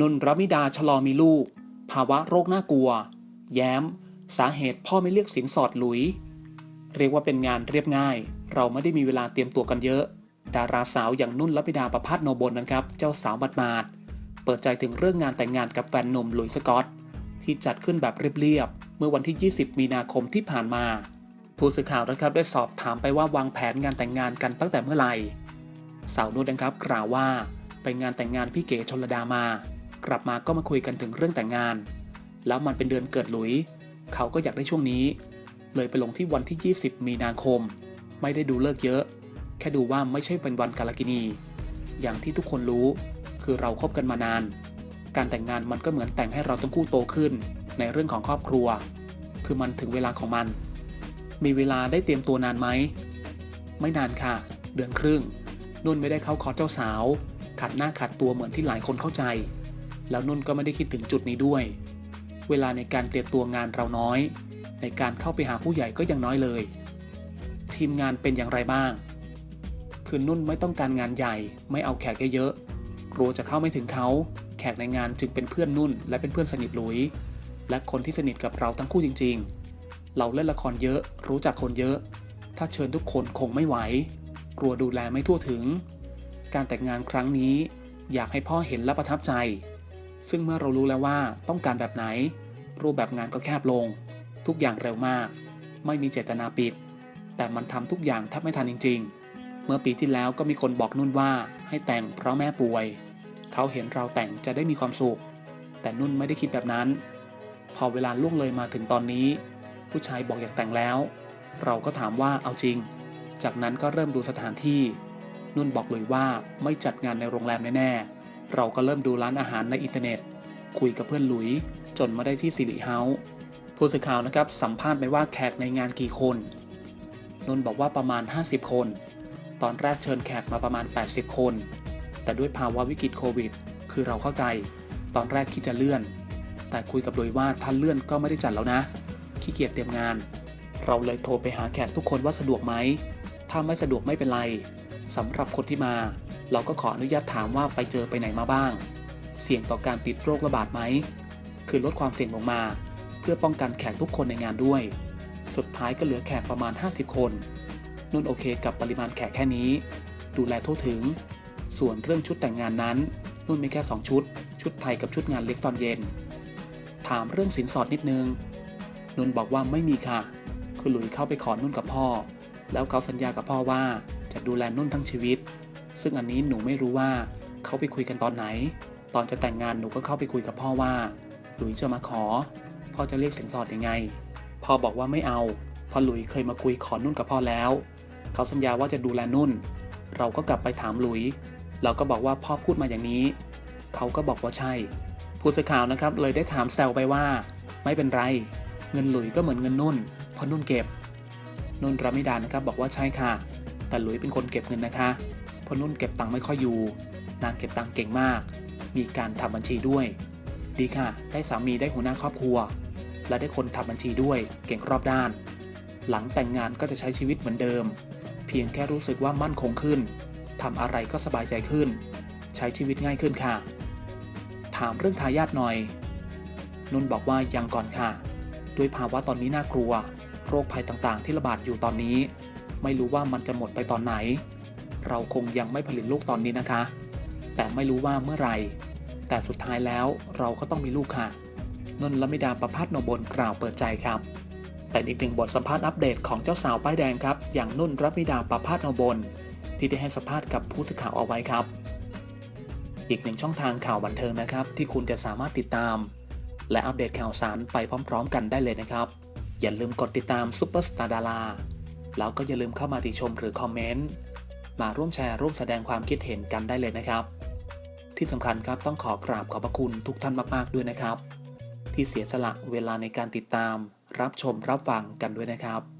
นนรมิดาชะลอมีลูก ภาวะโรคน่ากลัว แย้ม สาเหตุพ่อไม่เรียกสินสอดหลุย เรียกว่าเป็นงานเรียบง่าย เราไม่ได้มีเวลาเตรียมตัวกันเยอะ ดาราสาวอย่างนุ่นรมิดาประพาสโนบลนะครับ เจ้าสาวบัดมาดเปิดใจถึงเรื่องงานแต่งงานกับแฟนหนุ่มหลุยสกอต ที่จัดขึ้นแบบเรียบๆเมื่อวันที่ 20 มีนาคมที่ผ่านมา ผู้สื่อข่าวนะครับได้สอบถามไปว่าวางแผนงานแต่งงานกันตั้งแต่เมื่อไหร่สาวนุ่นนะครับกล่าวว่าไปงานแต่งงานพี่เก๋ชนระดามา กลับมาก็มาคุยกันถึงเรื่องแต่งงาน แล้วมันเป็นเดือนเกิดหลุย เขาก็อยากได้ช่วงนี้ เลยไปลงที่วันที่ 20 มีนาคม ไม่ได้ดูเลิกเยอะ แค่ดูว่าไม่ใช่เป็นวันกาลกินี อย่างที่ทุกคนรู้คือเราคบกันมานาน การแต่งงานมันก็เหมือนแต่งให้เราทั้งคู่โตขึ้น ในเรื่องของครอบครัว คือมันถึงเวลาของมัน มีเวลาได้เตรียมตัวนานไหมไม่นานค่ะ เดือนครึ่งนุ่นไม่ได้เข้าคอร์สเจ้าสาว ขัดหน้าขัดตัวเหมือนที่หลายคนเข้าใจ แล้วนุ่นก็ไม่ได้คิดถึงจุดนี้ด้วย เวลาในการเตรียมตัวงานเราน้อย ในการเข้าไปหาผู้ใหญ่ก็ยังน้อยเลย ทีมงานเป็นอย่างไรบ้าง คือนุ่นไม่ต้องการงานใหญ่ ไม่เอาแขกเยอะๆกลัวจะเข้าไม่ถึงเขา แขกในงานจึงเป็นเพื่อนนุ่น และเป็นเพื่อนสนิทหลุย และคนที่สนิทกับเราทั้งคู่จริง ๆ เราเล่นละครเยอะ รู้จักคนเยอะ ถ้าเชิญทุกคนคงไม่ไหว กลัวดูแลไม่ทั่วถึง การแต่งงานครั้งนี้อยากให้พ่อเห็นและประทับใจ ซึ่งเมื่อเรารู้แล้วว่าต้องการแบบไหน รูปแบบงานก็แคบลง ทุกอย่างเร็วมาก ไม่มีเจตนาปิด แต่มันทำทุกอย่างแทบไม่ทันจริง ๆ เมื่อปีที่แล้วก็มีคนบอกนุ่นว่าให้แต่งเพราะแม่ป่วย เขาเห็นเราแต่งจะได้มีความสุข แต่นุ่นไม่ได้คิดแบบนั้น พอเวลาล่วงเลยมาถึงตอนนี้ ผู้ชายบอกอยากแต่งแล้ว เราก็ถามว่าเอาจริง จากนั้นก็เริ่มดูสถานที่ นุ่นบอกเลยว่าไม่จัดงานในโรงแรมแน่ๆ เราก็เริ่มดูร้านอาหารในอินเทอร์เน็ต คุยกับเพื่อนหลุย จนมาได้ที่สิริเฮาส์ผู้สื่อข่าวนะครับสัมภาษณ์ไปว่าแขกในงานกี่คน นนท์บอกว่าประมาณ 50 คน ตอนแรกเชิญแขกมาประมาณ 80 คน แต่ด้วยภาวะวิกฤตโควิด คือเราเข้าใจ ตอนแรกคิดจะเลื่อน แต่คุยกับโดยว่าถ้าเลื่อนก็ไม่ได้จัดแล้วนะ ขี้เกียจเตรียมงาน เราเลยโทรไปหาแขกทุกคนว่าสะดวกไหม ถ้าไม่สะดวกไม่เป็นไร สำหรับคนที่มา เราก็ขออนุญาตถามว่าไปเจอไปไหนมาบ้าง เสี่ยงต่อการติดโรคระบาดไหม คือลดความเสี่ยงลงมา เพื่อป้องกันแขกทุกคนในงานด้วย สุดท้ายก็เหลือแขกประมาณ 50 คนนุ่นโอเคกับปริมาณแขกแค่นี้ ดูแลทั่วถึง ส่วนเรื่องชุดแต่งงานนั้นนุ่นมีแค่ 2 ชุด ชุดไทยกับชุดงานเล็กตอนเย็น ถามเรื่องสินสอดนิดนึง นุ่นบอกว่าไม่มีค่ะ คือหลุยเข้าไปขอนุ่นกับพ่อ แล้วเขาสัญญากับพ่อว่า จะดูแลนุ่นทั้งชีวิต ซึ่งอันนี้หนูไม่รู้ว่าเขาไปคุยกันตอนไหน ตอนจะแต่งงานหนูก็เข้าไปคุยกับพ่อว่า หลุยจะมาขอ พ่อจะเรียกสินสอดยังไง พ่อบอกว่าไม่เอาเพราะหลุยเคยมาคุยขอนุ่นกับพ่อแล้ว เขาสัญญาว่าจะดูแลนุ่น เราก็กลับไปถามหลุย เราก็บอกว่าพ่อพูดมาอย่างนี้ เขาก็บอกว่าใช่ ผู้สื่อข่าวนะครับเลยได้ถามแซวไปว่า ไม่เป็นไร เงินหลุยก็เหมือนเงินนุ่นเพราะนุ่นเก็บ นุ่นรามิดานะครับบอกว่าใช่ค่ะ แต่หลุยเป็นคนเก็บเงินนะคะเพราะนุ่นเก็บตังค์ไม่ค่อยอยู่ นางเก็บตังค์เก่งมาก มีการทำบัญชีด้วย ดีค่ะ ได้สามีได้หัวหน้าครอบครัว และได้คนทำบัญชีด้วย เก่งรอบด้าน หลังแต่งงานก็จะใช้ชีวิตเหมือนเดิม เพียงแค่รู้สึกว่ามั่นคงขึ้นทำอะไรก็สบายใจขึ้น ใช้ชีวิตง่ายขึ้นค่ะ ถามเรื่องทายาทหน่อย นุ่นบอกว่ายังก่อนค่ะ ด้วยภาวะตอนนี้น่ากลัว โรคภัยต่างๆ ที่ระบาดอยู่ตอนนี้ ไม่รู้ว่ามันจะหมดไปตอนไหน เราคงยังไม่ผลิตลูกตอนนี้นะคะ แต่ไม่รู้ว่าเมื่อไหร่ แต่สุดท้ายแล้วเราก็ต้องมีลูกค่ะนนลมิดาประพาสโนบลกล่าวเปิดใจครับแต่อีกหนึ่งบทสัมภาษณ์อัปเดตของเจ้าสาวป้ายแดงครับ อย่างนุ่นรับมิดาประพาสโนบลที่ได้ให้สัมภาษณ์กับผู้สื่อข่าวเอาไว้ครับ อีกหนึ่งช่องทางข่าวบันเทิงนะครับ ที่คุณจะสามารถติดตาม และอัปเดตข่าวสารไปพร้อม ๆ กันได้เลยนะครับ อย่าลืมกดติดตามซุปเปอร์สตาร์ดารา แล้วก็อย่าลืมเข้ามาติชมหรือคอมเมนต์ มาร่วมแชร์ร่วมแสดงความคิดเห็นกันได้เลยนะครับ ที่สำคัญครับต้องขอกราบขอบพระคุณทุกท่านมากๆด้วยนะครับ ที่เสียสละเวลาในการติดตาม รับชมรับฟังกันด้วยนะครับ